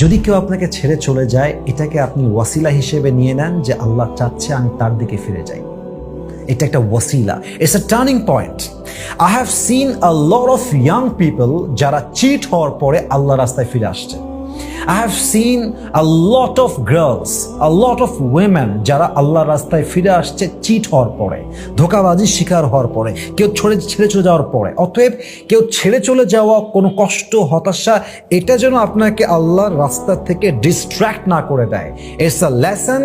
যদি কেউ আপনাকে ছেড়ে চলে যায়, এটাকে আপনি ওয়াসিলা হিসেবে নিয়ে নেন যে আল্লাহ চাচ্ছে আমি তার দিকে ফিরে যাই। এটা একটা ওয়াসিলা। It's a turning point I have seen a lot of young people যারা চিট হওয়ার পরে আল্লাহ রাস্তায় ফিরে আসছে। I have seen a lot of girls a lot of যারা আল্লাহর রাস্তায় ফিরে আসছে চিট হওয়ার পরে, ধোকাবাজির শিকার হওয়ার পরে, কেউ ছেড়ে ছেড়ে চলে যাওয়ার পরে। অতএব কেউ ছেড়ে চলে যাওয়া, কোনো কষ্ট, হতাশা, এটা যেন আপনাকে আল্লাহর রাস্তা থেকে ডিস্ট্র্যাক্ট না করে দেয়। ইটস আ লেসন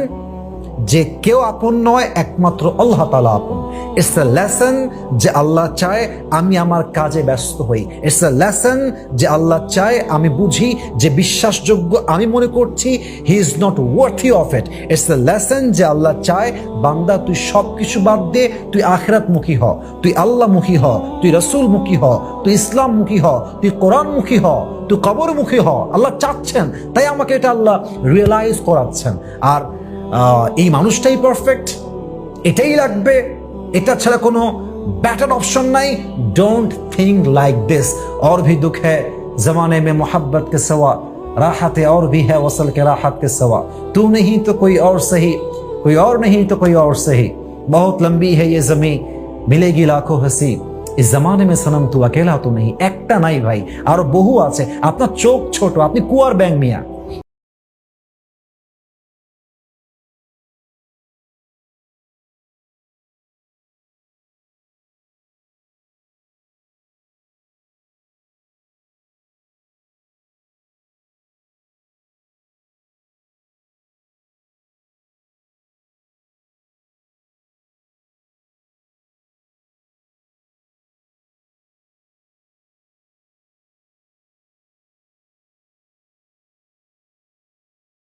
যে কেউ আপন নয়, একমাত্র আল্লাহ তালা আপন। ইটস এ লেসন যে আল্লাহ চায় আমি আমার কাজে ব্যস্ত হই। ইটস এ লেসন যে আল্লাহ চায় আমি বুঝি যে বিশ্বাসযোগ্য আমি মনে করছি he is not worthy of it it's a lesson যে আল্লাহ চায়, বান্দা, তুই সব কিছু বাদ দে, তুই আখরাতমুখী হ। তুই আল্লাহমুখী হ, তুই রসুলমুখী হ, তুই ইসলামমুখী হ, তুই কোরআনমুখী হ, তুই কবরমুখী হ। আল্লাহ চাচ্ছেন, তাই আমাকে এটা আল্লাহ রিয়েলাইজ করাচ্ছেন। আর এই মানুষটাই পারফেক্ট এটাই লাগবে এটা ছাড়া কোনো बेटर ऑप्शन नहीं डोंट थिंक लाइक दिस और भी दुख है जमाने में मोहब्बत के सवा राहत और भी है वसल के राहत के सवा तू नहीं तो कोई और सही कोई और नहीं तो कोई और सही बहुत लंबी है ये जमीन मिलेगी लाखों हंसी इस जमाने में सनम तू अकेला तो नहीं একটা নাই ভাই আর বহু আছে আপনার চোখ ছোট আপনি কুয়ার ব্যাং মিয়া